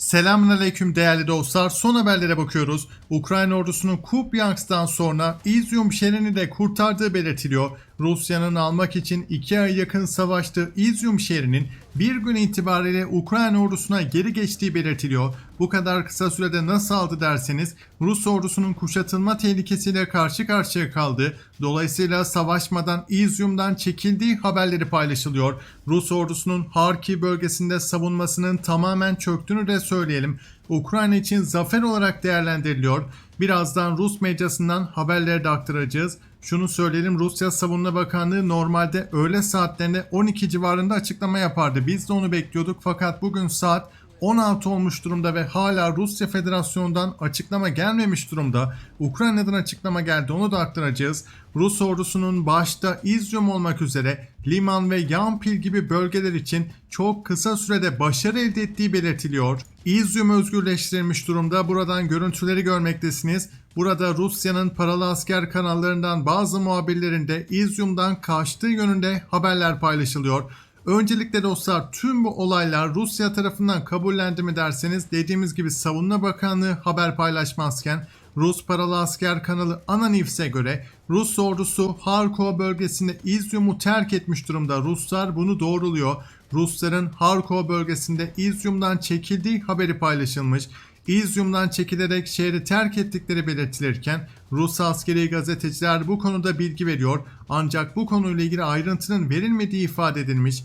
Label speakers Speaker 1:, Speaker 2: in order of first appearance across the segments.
Speaker 1: Selamünaleyküm değerli dostlar. Son haberlere bakıyoruz. Ukrayna ordusunun Kupyansk'tan sonra İzyum şehrini de kurtardığı belirtiliyor. Rusya'nın almak için iki ay yakın savaştığı İzyum şehrinin bir gün itibariyle Ukrayna ordusuna geri geçtiği belirtiliyor. Bu kadar kısa sürede nasıl aldı derseniz Rus ordusunun kuşatılma tehlikesiyle karşı karşıya kaldı. Dolayısıyla savaşmadan İzyum'dan çekildiği haberleri paylaşılıyor. Rus ordusunun Harkiv bölgesinde savunmasının tamamen çöktüğünü de söyleyelim. Ukrayna için zafer olarak değerlendiriliyor. Birazdan Rus medyasından haberleri de aktaracağız. Şunu söyleyelim Rusya Savunma Bakanlığı normalde öğle saatlerinde 12 civarında açıklama yapardı. Biz de onu bekliyorduk fakat bugün saat 16 olmuş durumda ve hala Rusya Federasyonu'ndan açıklama gelmemiş durumda. Ukrayna'dan açıklama geldi onu da aktaracağız. Rus ordusunun başta İzyum olmak üzere Liman ve Yampil gibi bölgeler için çok kısa sürede başarı elde ettiği belirtiliyor. İzyum özgürleştirilmiş durumda. Buradan görüntüleri görmektesiniz. Burada Rusya'nın paralı asker kanallarından bazı muhabirlerinde İzyum'dan kaçtığı yönünde haberler paylaşılıyor. Öncelikle dostlar tüm bu olaylar Rusya tarafından kabullendi mi derseniz dediğimiz gibi Savunma Bakanlığı haber paylaşmazken Rus paralı asker kanalı Ananivs'e göre Rus ordusu Harkov bölgesinde İzyum'u terk etmiş durumda. Ruslar bunu doğruluyor. Rusların Harkov bölgesinde İzyum'dan çekildiği haberi paylaşılmış. İzyum'dan çekilerek şehri terk ettikleri belirtilirken Rus askeri gazeteciler bu konuda bilgi veriyor ancak bu konuyla ilgili ayrıntının verilmediği ifade edilmiş.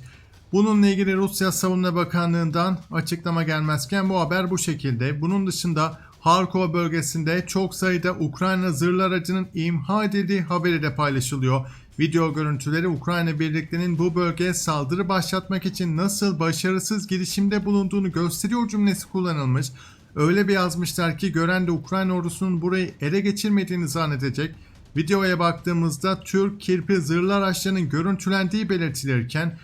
Speaker 1: Bununla ilgili Rusya Savunma Bakanlığı'ndan açıklama gelmezken bu haber bu şekilde. Bunun dışında Harkov bölgesinde çok sayıda Ukrayna zırhlı aracının imha edildiği haberi de paylaşılıyor. Video görüntüleri Ukrayna birliklerinin bu bölgeye saldırı başlatmak için nasıl başarısız girişimde bulunduğunu gösteriyor cümlesi kullanılmış. Öyle bir yazmışlar ki gören de Ukrayna ordusunun burayı ele geçirmediğini zannedecek. Videoya baktığımızda Türk kirpi zırhlı araçlarının görüntülendiği belirtilirken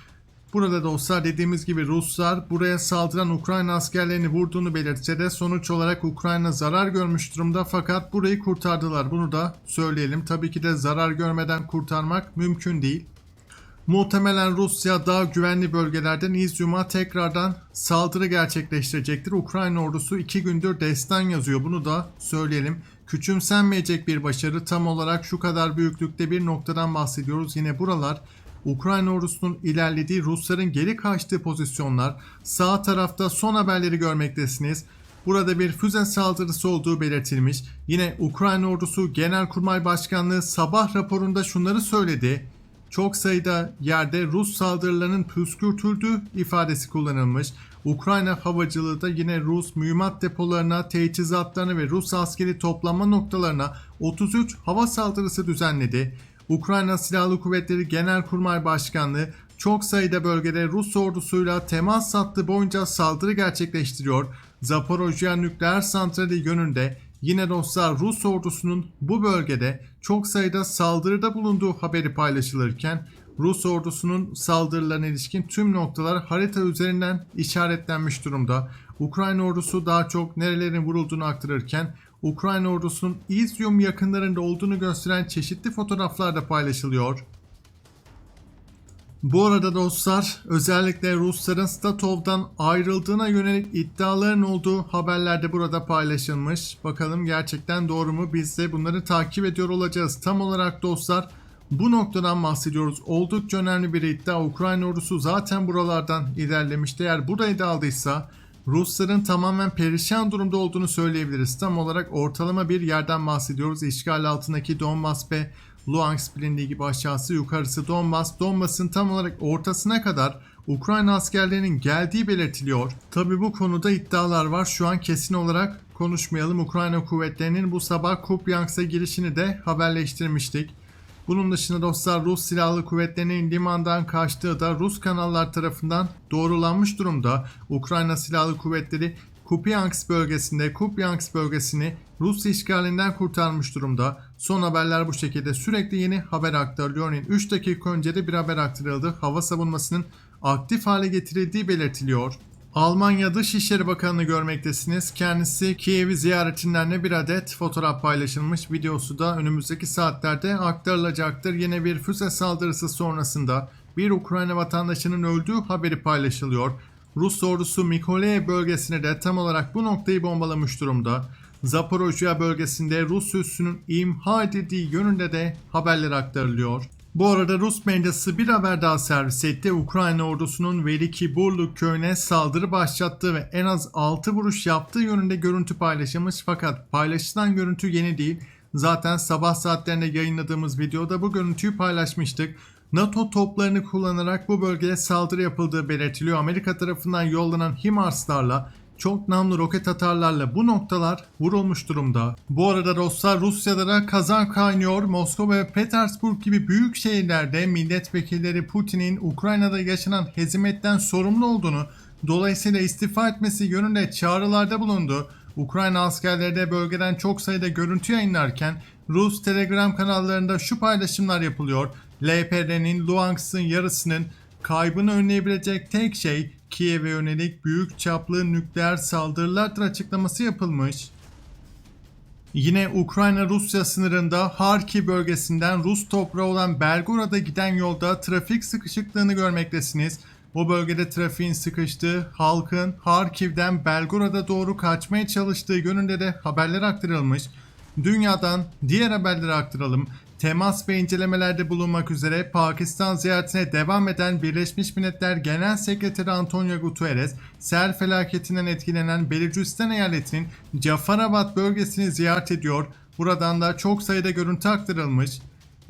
Speaker 1: Burada dostlar dediğimiz gibi Ruslar buraya saldıran Ukrayna askerlerini vurduğunu belirtse de sonuç olarak Ukrayna zarar görmüş durumda fakat burayı kurtardılar. Bunu da söyleyelim. Tabii ki de zarar görmeden kurtarmak mümkün değil. Muhtemelen Rusya daha güvenli bölgelerden İzyum'a tekrardan saldırı gerçekleştirecektir. Ukrayna ordusu iki gündür destan yazıyor. Bunu da söyleyelim. Küçümsenmeyecek bir başarı tam olarak şu kadar büyüklükte bir noktadan bahsediyoruz. Yine buralar Ukrayna ordusunun ilerlediği Rusların geri kaçtığı pozisyonlar. Sağ tarafta son haberleri görmektesiniz. Burada bir füze saldırısı olduğu belirtilmiş. Yine Ukrayna ordusu Genelkurmay Başkanlığı sabah raporunda şunları söyledi. Çok sayıda yerde Rus saldırılarının püskürtüldüğü ifadesi kullanılmış. Ukrayna havacılığı da yine Rus mühimmat depolarına, teçhizatlarına ve Rus askeri toplanma noktalarına 33 hava saldırısı düzenledi. Ukrayna Silahlı Kuvvetleri Genelkurmay Başkanlığı çok sayıda bölgede Rus ordusuyla temas hattı boyunca saldırı gerçekleştiriyor. Zaporojye nükleer santrali yönünde yine dostlar Rus ordusunun bu bölgede çok sayıda saldırıda bulunduğu haberi paylaşılırken Rus ordusunun saldırılarına ilişkin tüm noktalar harita üzerinden işaretlenmiş durumda. Ukrayna ordusu daha çok nerelerin vurulduğunu aktarırken Ukrayna ordusunun İzyum yakınlarında olduğunu gösteren çeşitli fotoğraflar da paylaşılıyor. Bu arada dostlar özellikle Rusların Statov'dan ayrıldığına yönelik iddiaların olduğu haberlerde burada paylaşılmış. Bakalım gerçekten doğru mu? Biz de bunları takip ediyor olacağız. Tam olarak dostlar bu noktadan bahsediyoruz. Oldukça önemli bir iddia. Ukrayna ordusu zaten buralardan ilerlemişti. Eğer burayı da aldıysa Rusların tamamen perişan durumda olduğunu söyleyebiliriz. Tam olarak ortalama bir yerden bahsediyoruz. İşgal altındaki Donbas ve Luhansk bilindiği gibi aşağısı yukarısı Donbas. Donbas'ın tam olarak ortasına kadar Ukrayna askerlerinin geldiği belirtiliyor. Tabi bu konuda iddialar var. Şu an kesin olarak konuşmayalım. Ukrayna kuvvetlerinin bu sabah Kupyansk'a girişini de haberleştirmiştik. Bunun dışında dostlar Rus Silahlı Kuvvetleri'nin limandan kaçtığı da Rus kanallar tarafından doğrulanmış durumda. Ukrayna Silahlı Kuvvetleri Kupyansk bölgesinde Kupyansk bölgesini Rus işgalinden kurtarmış durumda. Son haberler bu şekilde sürekli yeni haber aktarılıyor. Örneğin 3 dakika önce de bir haber aktarıldı. Hava savunmasının aktif hale getirildiği belirtiliyor. Almanya Dışişleri Bakanı'nı görmektesiniz. Kendisi Kiev'i ziyaretinden bir adet fotoğraf paylaşılmış. Videosu da önümüzdeki saatlerde aktarılacaktır. Yine bir füze saldırısı sonrasında bir Ukrayna vatandaşının öldüğü haberi paylaşılıyor. Rus ordusu Mykolaiv bölgesine de tam olarak bu noktayı bombalamış durumda. Zaporojye bölgesinde Rus üssünün imha edildiği yönünde de haberler aktarılıyor. Bu arada Rus medyası bir haber daha servis etti. Ukrayna ordusunun Veliki Burluk köyüne saldırı başlattığı ve en az 6 vuruş yaptığı yönünde görüntü paylaşılmış. Fakat paylaşılan görüntü yeni değil. Zaten sabah saatlerinde yayınladığımız videoda bu görüntüyü paylaşmıştık. NATO toplarını kullanarak bu bölgeye saldırı yapıldığı belirtiliyor. Amerika tarafından yollanan HIMARS'larla çok namlu roket atarlarla bu noktalar vurulmuş durumda. Bu arada dostlar Rusya'da da kazan kaynıyor. Moskova ve Petersburg gibi büyük şehirlerde milletvekilleri Putin'in Ukrayna'da yaşanan hezimetten sorumlu olduğunu dolayısıyla istifa etmesi yönünde çağrılarda bulundu. Ukrayna askerleri de bölgeden çok sayıda görüntü yayınlarken Rus Telegram kanallarında şu paylaşımlar yapılıyor. LPR'nin Luhansk'ın yarısının kaybını önleyebilecek tek şey Kiev'e yönelik büyük çaplı nükleer saldırılardır açıklaması yapılmış. Yine Ukrayna-Rusya sınırında Harkiv bölgesinden Rus toprağı olan Belgorod'a giden yolda trafik sıkışıklığını görmektesiniz. Bu bölgede trafiğin sıkıştığı, halkın Harkiv'den Belgorod'a doğru kaçmaya çalıştığı yönünde de haberler aktarılmış. Dünyadan diğer haberleri aktaralım. Temas ve incelemelerde bulunmak üzere Pakistan ziyaretine devam eden Birleşmiş Milletler Genel Sekreteri Antonio Guterres, sel felaketinden etkilenen Belucistan eyaletinin Jafarabad bölgesini ziyaret ediyor. Buradan da çok sayıda görüntü aktarılmış.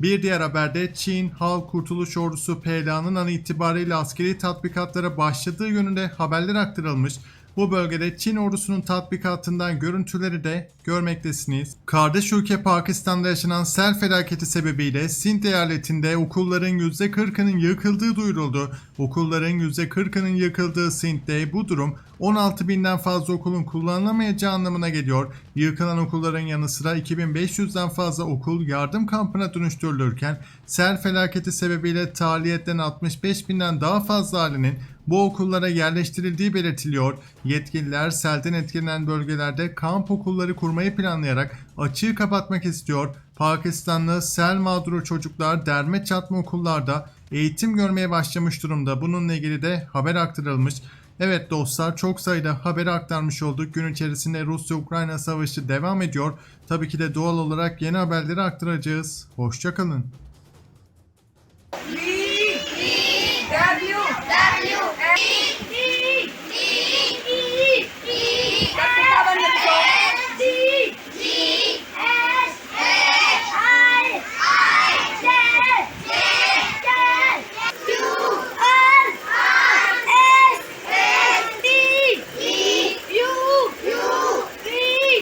Speaker 1: Bir diğer haberde Çin Halk Kurtuluş Ordusu PLA'nın an itibariyle askeri tatbikatlara başladığı yönünde haberler aktarılmış. Bu bölgede Çin ordusunun tatbikatından görüntüleri de görmektesiniz. Kardeş ülke Pakistan'da yaşanan sel felaketi sebebiyle Sindh eyaletinde okulların %40'ının yıkıldığı duyuruldu. Okulların %40'ının yıkıldığı Sindh'de bu durum 16 binden fazla okulun kullanılamayacağı anlamına geliyor. Yıkılan okulların yanı sıra 2500'den fazla okul yardım kampına dönüştürülürken sel felaketi sebebiyle tahliyetten 65 binden daha fazla ailenin bu okullara yerleştirildiği belirtiliyor. Yetkililer selden etkilenen bölgelerde kamp okulları kurmayı planlayarak açığı kapatmak istiyor. Pakistanlı sel mağduru çocuklar derme çatma okullarda eğitim görmeye başlamış durumda. Bununla ilgili de haber aktarılmış. Evet dostlar çok sayıda haberi aktarmış olduk. Gün içerisinde Rusya-Ukrayna savaşı devam ediyor. Tabii ki de doğal olarak yeni haberleri aktaracağız. Hoşçakalın.